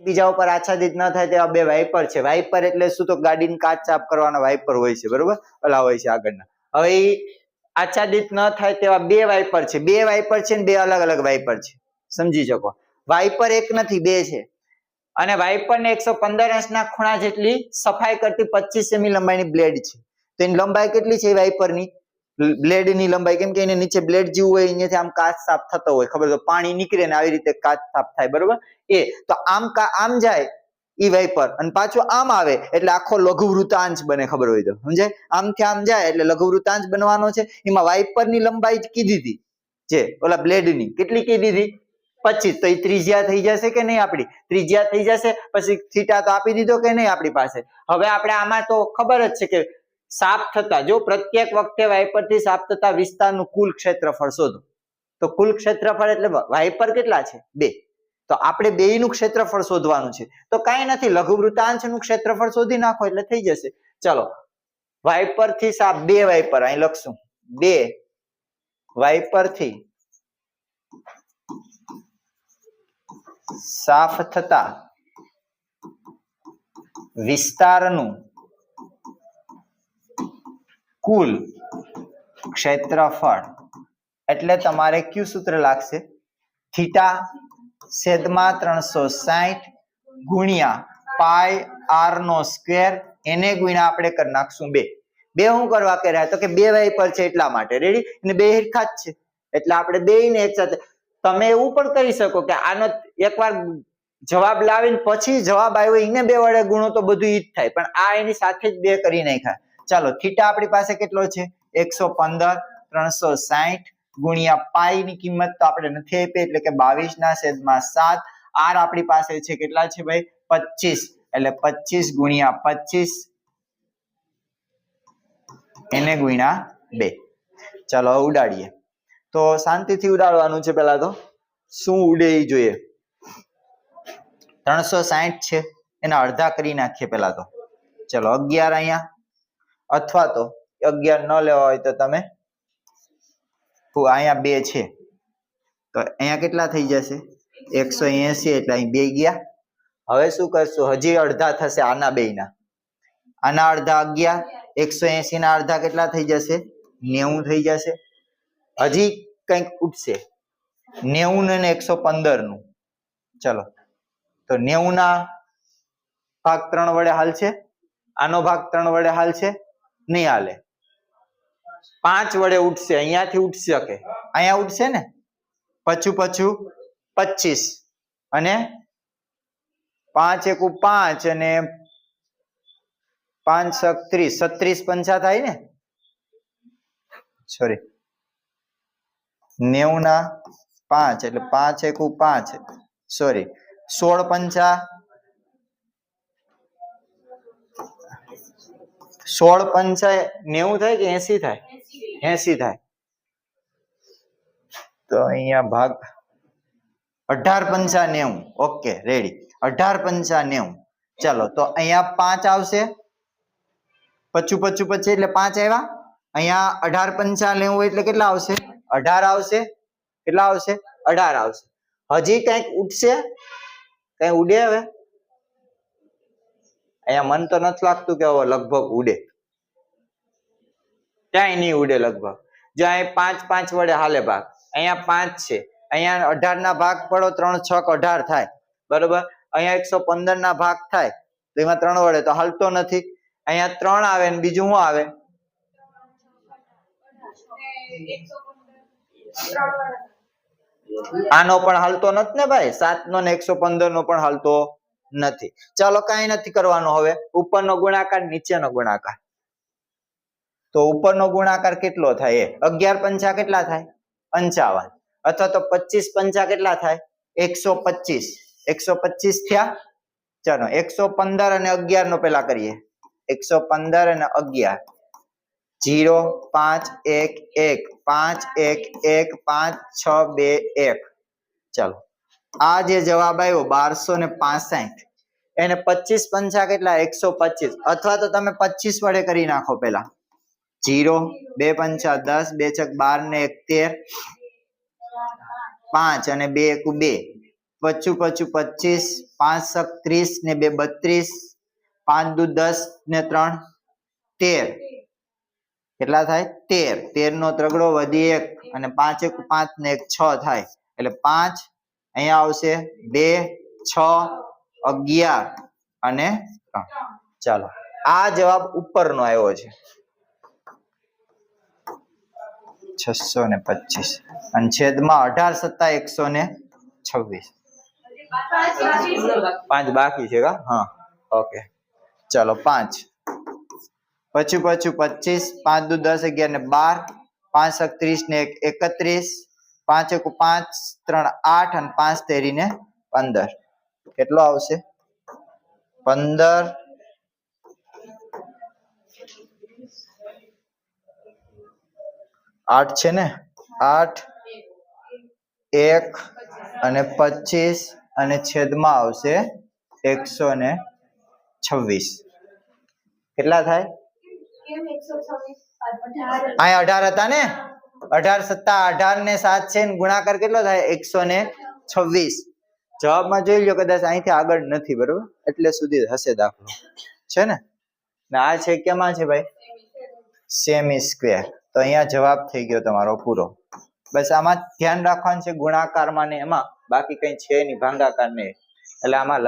બીજા ઉપર આચ્છાદિત ન થાય તેવા બે વાઇપર છે. વાઇપર એટલે શું? તો ગાડીની કાચ સાફ કરવાના વાઇપર હોય છે, બરોબર? ઓલા હોય છે આગળના. હવે આચ્છાદિત ન થાય તેવા બે વાઇપર છે. બે વાઇપર છે ને બે અલગ અલગ વાઇપર છે. સમજી શકો? વાઇપર એક નથી, બે છે. અને વાઇપર ને એકસો પંદર અંશના ખૂણા જેટલી સફાઈ કરતી પચીસ સેમી લંબાઈની બ્લેડ છે. તો એની લંબાઈ કેટલી છે વાઇપરની બ્લેડની લંબાઈ, કેમ કે એને નીચે બ્લેડ જેવું હોય, અહીંયાથી આમ કાચ સાફ થતો હોય, ખબર તો પાણી નીકળે ને આવી રીતે કાચ સાફ થાય, બરોબર? એ, તો આમ આમ જાય ઈ વાઇપર, અને પાછું આમ આવે, એટલે આખો લઘુવૃતાંશ બને, ખબર હોય તો, સમજાય? આમથી આમ જાય, એટલે લઘુવૃતાંશ બનવાનો છે. એમાં વાઇપરની લંબાઈ કીધી હતી. જે, ઓલા બ્લેડની, કેટલી કીધી હતી? પચીસ, તો એ ત્રિજ્યા થઈ જશે કે નહીં આપણી? ત્રિજ્યા થઈ જશે, પછી થીટા તો આપી દીધો કે નહીં આપણી પાસે? હવે આપણે આમાં તો ખબર જ છે કે સાફ થતા, જો પ્રત્યેક વખતે વાઇપરથી સાફ થતા વિસ્તારનું કુલ ક્ષેત્રફળ શોધો. તો કુલ ક્ષેત્રફળ એટલે વાઇપર કેટલા છે? બે. તો આપણે બેયનું ક્ષેત્રફળ શોધવાનું છે. તો કાંઈ નથી, લઘુવૃતાંશનું ક્ષેત્રફળ શોધી નાખો એટલે થઈ જશે. ચલો વાઇપરથી સાફ, બે વાઇપર, અહીં લખશું. બે વાઇપરથી સાફ થતા વિસ્તારનું કુલ ક્ષેત્રફળ એટલે તમારે કયું સૂત્ર લાગશે? થીટા છેદમાં ત્રણસો સાહીઠ ગુણ્યા પાય આર નો સ્ક્વેર, એને ગુણ્યા આપણે કરી નાખશું બે. બે હું કરવા કર્યા? તો કે બે વાઇપર છે એટલા માટે. રેડી અને બે હિરખા જ છે. એટલે આપણે બેયને એક સાથે તમે એવું પણ કરી શકો કે આનો એકવાર જવાબ લાવીને પછી જવાબ આવ્યો, એને બે વડે ગુણો તો બધું ઈ જ થાય. પણ આ એની સાથે જ બે કરી નાખ્યા. ચાલો થીટા આપણી પાસે કેટલો છે? એકસો પંદર, ત્રણસો સાહીઠ ગુણ્યા પાઈ ની કિંમત તો આપણે નથી આપી, એટલે કે બાવીસ ના છેદમાં સાત. આર આપણી પાસે છે, કેટલા છે ભાઈ? પચીસ. એટલે પચીસ ગુણ્યા પચીસ, એને ગુણ્યા બે. ચાલો ઉડાડીએ. તો શાંતિથી ઉડાડવાનું છે પેલા તો. શું ઉડે એ જોઈએ. ત્રણસો સાહીઠ છે, એના અડધા કરી નાખીએ પેલા તો. ચલો અગિયાર અહીંયા. અથવા તો અગિયાર ન લેવા હોય તો તમે અહીંયા બે છે. તો અહીંયા કેટલા થઈ જશે? એકસો એસી એટલે અહીં બે ગયા. હવે શું કરશું? હજી અડધા થશે આના બેયના. આના અડધા અગિયાર, એકસો એસી ના અડધા કેટલા થઈ જશે? નેવું થઈ જશે. હજી કંઈક ઉઠશે નેવું ને એકસો પંદરનું ચલો. તો નેવું ના ભાગ ત્રણ વડે હાલ છે. આનો ભાગ ત્રણ વડે હાલ છે. નહીં હાલે. પાંચ વડે ઉઠશે, અહીંયાથી ઉઠી શકે અહીંયા ઉઠશે ને? પછું પછું પચીસ. અને પાંચ એકુ પાંચ અને પાંચ ત્રીસ. છત્રીસ પંચા થાય ને? સોરી નેવું ના પાંચ એટલે પાંચ એકુ પાંચ. સોરી સોળ પંચા સોળ પંચા નેવું થાય કે એસી થાય? એસી થાય. તો અહીંયા ભાગ અઢાર પંચા નેવું. ઓકે રેડી અઢાર પંચા નેવું. ચાલો, તો અહીંયા પાંચ આવશે. પચું પચું પચી એટલે પાંચ આવ્યા. અહીંયા અઢાર પંચા નેવું એટલે કેટલા આવશે? અઢાર આવશે. કેટલા આવશે? અઢાર આવશે. હજી કંઈક ઉઠશે? કઈ ઉડે હવે? અહીંયા મન તો નથી લાગતું કે લગભગ ઉડે. ક્યાંય નહીં ઉડે લગભગ. જો અહીં પાંચ પાંચ વડે હાલે ભાગ. અહીંયા પાંચ છે. અહીંયા અઢાર ના ભાગ પડો, ત્રણ છક અઢાર થાય. બરોબર? અહીંયા એકસો પંદર ના ભાગ થાય. તો એમાં ત્રણ વડે તો હાલતો નથી. અહીંયા ત્રણ આવે ને બીજું શું આવે? આનો પણ હાલતો નથી ને ભાઈ? સાત નો ને એકસો પંદર નો પણ હાલતો. નથી. ચાલો કઈ નથી કરવાનું હવે. ઉપરનો ગુણાકાર, નીચેનો ગુણાકાર. તો ઉપરનો ગુણાકાર કેટલો થાય? એ અગિયાર પંચા કેટલા થાય? પંચાવન. અથવા તો પચીસ પંચા કેટલા થાય? એકસો પચીસ. એકસો પચીસ થયા? ચાલો, એકસો પંદર અને અગિયાર નો પેલા કરીએ. એકસો પંદર અને અગિયાર. જીરો, પાંચ, એક એક. પાંચ, એક એક, પાંચ, છ, બે, એક. ચાલો. આ જે જવાબ આવ્યો, બારસો ને પાસઠ, એને પચીસ પંચા કેટલા? એકસો પચીસ. અથવા તો તમે પચીસ વડે કરી નાખો પેલા. જીરો, બે પંચા દસ, બે છક બાર ને એક તેર, પાંચ અને બે એક બે. પચું પચું પચીસ, પાંચ સક ત્રીસ ને બે બત્રીસ, પાંચ દુ દસ ને ત્રણ, તેર. કેટલા થાય? તેર. તેર નો ત્રગડો વધી એક અને પાંચ એક પાંચ ને એક છ થાય. એટલે પાંચ અહીંયા આવશે બે, છ, અગિયાર અને ચાલો, આ જવાબ ઉપરનો આવ્યો છે. છસો ને પચીસ. અને છેદમાં અઢાર સત્તા એકસો ને છવ્વીસ. પાંચ બાકી છે કા? હા. ઓકે. ચલો, પાંચ. પછી પછી પચીસ, પાંચ દુ દસ, અગિયાર ને બાર, પાંચ એકત્રીસ ને એકત્રીસ. પાંચ એક પાંચ ત્રણ આઠ અને પાંચ તેરી ને પંદર. કેટલો આવશે? પંદર. આઠ છે ને? આઠ. એક અને પચીસ અને છેદમાં આવશે એકસો ને છવ્વીસ. કેટલા થાય? અહીંયા અઢાર હતા ને? અઢાર સત્તા અઢાર ને સાત છે ગુણાકાર કેટલો થાય? એકસો ને છવ્વીસ. જવાબમાં જોઈ લો કદાચ અહીંથી આગળ નથી, બરોબર? એટલે સુધી હશે દાખલો. છે ને? આ છે કેમાં છે ભાઈ? Semi square. તો અહીંયા જવાબ થઈ ગયો તમારો પૂરો. બસ આમાં ધ્યાન રાખવાનું છે ગુણાકારમાં ને એમાં. બાકી કઈ છે નહીં, ભાંગાકાર ને એટલે આમાં